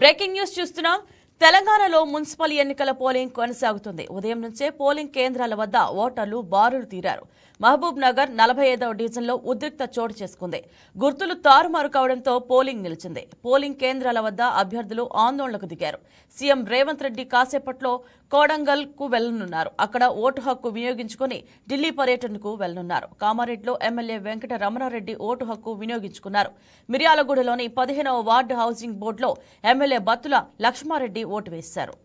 Breaking news చూస్తున్నాం. తెలంగాణలో municipal ఎన్నికల పోలింగ్ కొనసాగుతుంది. ఉదయం నుంచే పోలింగ్ కేంద్రాల వద్ద ఓటర్లు బారులు తీరారు. మహబూబ్ నగర్ నలభై ఐదవ డివిజన్లో ఉద్రిక్త చోటు చేసుకుంది. గుర్తులు తారుమారు కావడంతో పోలింగ్ నిలిచింది. పోలింగ్ కేంద్రాల వద్ద అభ్యర్థులు ఆందోళనకు దిగారు. సీఎం రేవంత్ రెడ్డి కాసేపట్లో కోడంగల్కు వెళ్ళనున్నారు. అక్కడ ఓటు హక్కు వినియోగించుకుని ఢిల్లీ పర్యటనకు వెళ్ళనున్నారు. కామారెడ్డిలో ఎమ్మెల్యే వెంకట రమణారెడ్డి ఓటు హక్కు వినియోగించుకున్నారు. మిర్యాలగూడలోని పదిహేనవ వార్డు హౌసింగ్ బోర్డులో ఎమ్మెల్యే బత్తుల లక్ష్మారెడ్డి ఓటు వేశారు.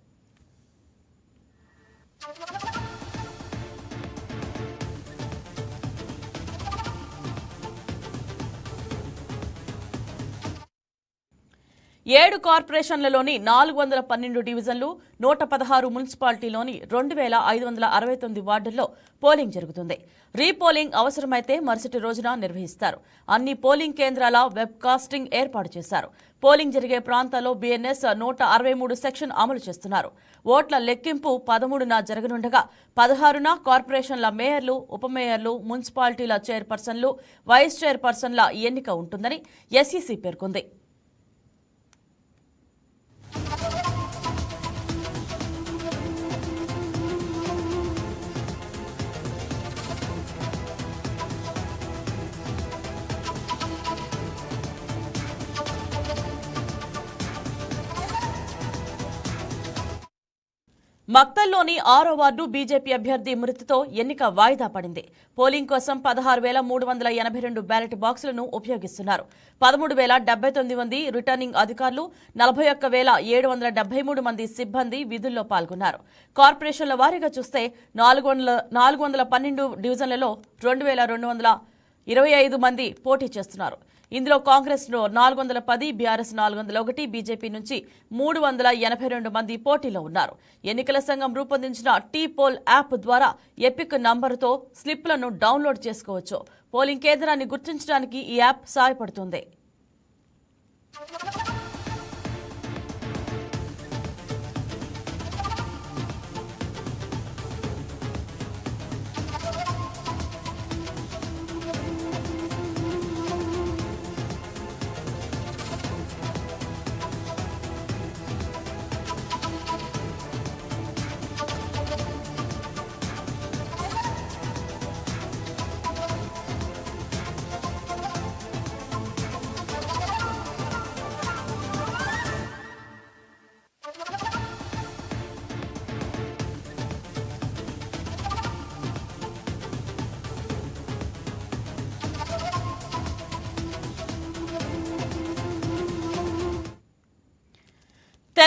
ఏడు కార్పొరేషన్లలోని నాలుగు వందల పన్నెండు డివిజన్లు నూట పదహారు మున్సిపాలిటీలోని రెండు వేల ఐదు వందల అరవై తొమ్మిది వార్డుల్లో పోలింగ్ జరుగుతుంది. రీపోలింగ్ అవసరమైతే మరుసటి రోజున నిర్వహిస్తారు. అన్ని పోలింగ్ కేంద్రాల వెబ్ కాస్టింగ్ ఏర్పాటు చేశారు. పోలింగ్ జరిగే ప్రాంతాల్లో బీఎన్ఎస్ నూట అరవై మూడు సెక్షన్ అమలు చేస్తున్నారు. ఓట్ల లెక్కింపు పదమూడున జరగనుండగా పదహారున కార్పొరేషన్ల మేయర్లు ఉప మేయర్లు మున్సిపాలిటీల చైర్పర్సన్లు వైస్ చైర్పర్సన్ల ఎన్నిక ఉంటుందని ఎస్ఈసీ పేర్కొంది. మక్తల్లోని ఆరో వార్డు బీజేపీ అభ్యర్థి మృతితో ఎన్నిక వాయిదా పడింది. పోలింగ్ కోసం పదహారు వేల మూడు వందల ఎనభై రెండు బ్యాలెట్ బాక్సులను ఉపయోగిస్తున్నారు. పదమూడు వేల డెబ్బై తొమ్మిది మంది రిటర్నింగ్ అధికారులు నలభై ఒక్క వేల ఏడు వందల డెబ్బై మూడు మంది సిబ్బంది విధుల్లో పాల్గొన్నారు. కార్పొరేషన్ల వారీగా చూస్తే నాలుగు వందల నాలుగు వందల పన్నెండు డివిజన్లలో రెండు వేల రెండు వందల ఇరవై ఐదు మంది పోటీ చేస్తున్నారు. ఇందులో కాంగ్రెస్ నాలుగు వందల పది బీఆర్ఎస్ నాలుగు వందల ఒకటి బీజేపీ నుంచి మూడు వందల ఎనభై రెండు మంది పోటీలో ఉన్నారు. ఎన్నికల సంఘం రూపొందించిన టీ పోల్ యాప్ ద్వారా ఎపిక్ నంబరుతో స్లిప్లను డౌన్లోడ్ చేసుకోవచ్చు. పోలింగ్ కేంద్రాన్ని గుర్తించడానికి ఈ యాప్ సహాయపడుతుంది.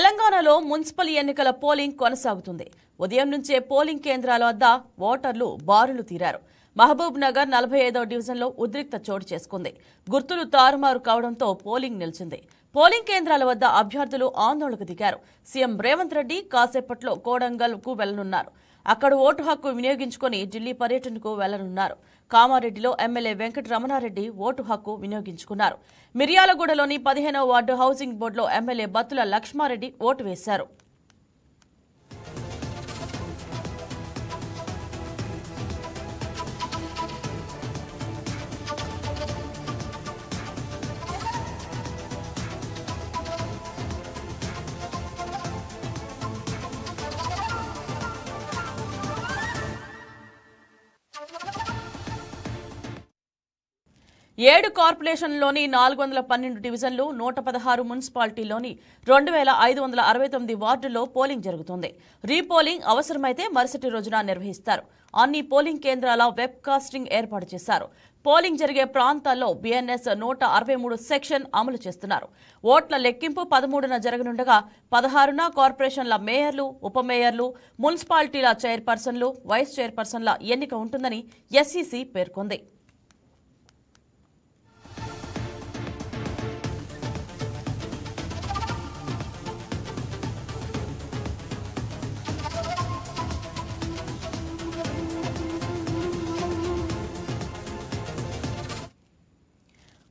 తెలంగాణలో మున్సిపల్ ఎన్నికల పోలింగ్ కొనసాగుతుంది. ఉదయం నుంచే పోలింగ్ కేంద్రాల వద్ద ఓటర్లు బారులు తీరారు. మహబూబ్ నగర్ నలభై ఐదవ డివిజన్లో ఉద్రిక్త చోటు చేసుకుంది. గుర్తులు తారుమారు కావడంతో పోలింగ్ నిలిచింది. పోలింగ్ కేంద్రాల వద్ద అభ్యర్థులు ఆందోళనకు దిగారు. సీఎం రేవంత్ రెడ్డి కాసేపట్లో కోడంగల్కు వెళ్ళనున్నారు. అక్కడ ఓటు హక్కు వినియోగించుకుని ఢిల్లీ పర్యటనకు వెళ్ళనున్నారు. కామారెడ్డిలో ఎమ్మెల్యే వెంకట రమణారెడ్డి ఓటు హక్కు వినియోగించుకున్నారు. మిర్యాలగూడలోని పదిహేనవ వార్డు హౌసింగ్ బోర్డులో ఎమ్మెల్యే బత్తుల లక్ష్మారెడ్డి ఓటు వేశారు. ఏడు కార్పొరేషన్లోని నాలుగు వందల పన్నెండు డివిజన్లు నూట పదహారు మున్సిపాలిటీలోని రెండు వేల ఐదు వందల అరవై తొమ్మిది వార్డుల్లో పోలింగ్ జరుగుతుంది. రీపోలింగ్ అవసరమైతే మరుసటి రోజున నిర్వహిస్తారు. అన్ని పోలింగ్ కేంద్రాల వెబ్ కాస్టింగ్ ఏర్పాటు చేశారు. పోలింగ్ జరిగే ప్రాంతాల్లో బీఎన్ఎస్ నూట అరవై మూడు సెక్షన్ అమలు చేస్తున్నారు. ఓట్ల లెక్కింపు పదమూడున జరగనుండగా పదహారున కార్పొరేషన్ల మేయర్లు ఉప మేయర్లు మున్సిపాలిటీల చైర్పర్సన్లు వైస్ చైర్పర్సన్ల ఎన్నిక ఉంటుందని ఎస్సీసీ పేర్కొంది.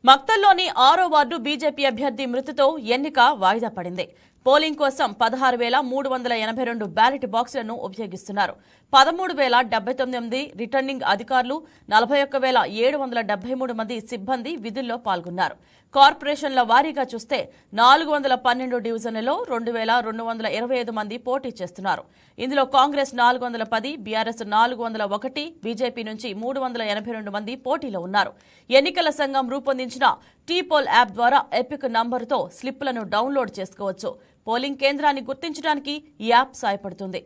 మక్తల్లోని ఆరో వార్డు బీజేపీ అభ్యర్థి మృతితో ఎన్నిక వాయిదా పడింది. పోలింగ్ కోసం పదహారు వేల మూడు వందల ఎనభై రెండు బ్యాలెట్ బాక్సులను ఉపయోగిస్తున్నారు. పదమూడు వేల డెబ్బై తొమ్మిది రిటర్నింగ్ అధికారులు నలభై ఒక్క వేల ఏడు వందల డెబ్బై మూడు మంది సిబ్బంది విధుల్లో పాల్గొన్నారు. కార్పొరేషన్ల వారీగా చూస్తే నాలుగు వందల పన్నెండు డివిజన్లలో రెండు వేల రెండు వందల ఇరవై ఐదు మంది పోటీ చేస్తున్నారు. ఇందులో కాంగ్రెస్ నాలుగు వందల పది బీఆర్ఎస్ నాలుగు వందల ఒకటి బీజేపీ నుంచి మూడు వందల ఎనభై రెండు మంది పోటీలో ఉన్నారు. ఎన్నికల సంఘం రూపొందించిన టీపోల్ యాప్ ద్వారా ఎపిక్ నంబరుతో స్లిప్పులను డౌన్లోడ్ చేసుకోవచ్చు. పోలింగ్ కేంద్రాన్ని గుర్తించడానికి ఈ యాప్ సాయపడుతుంది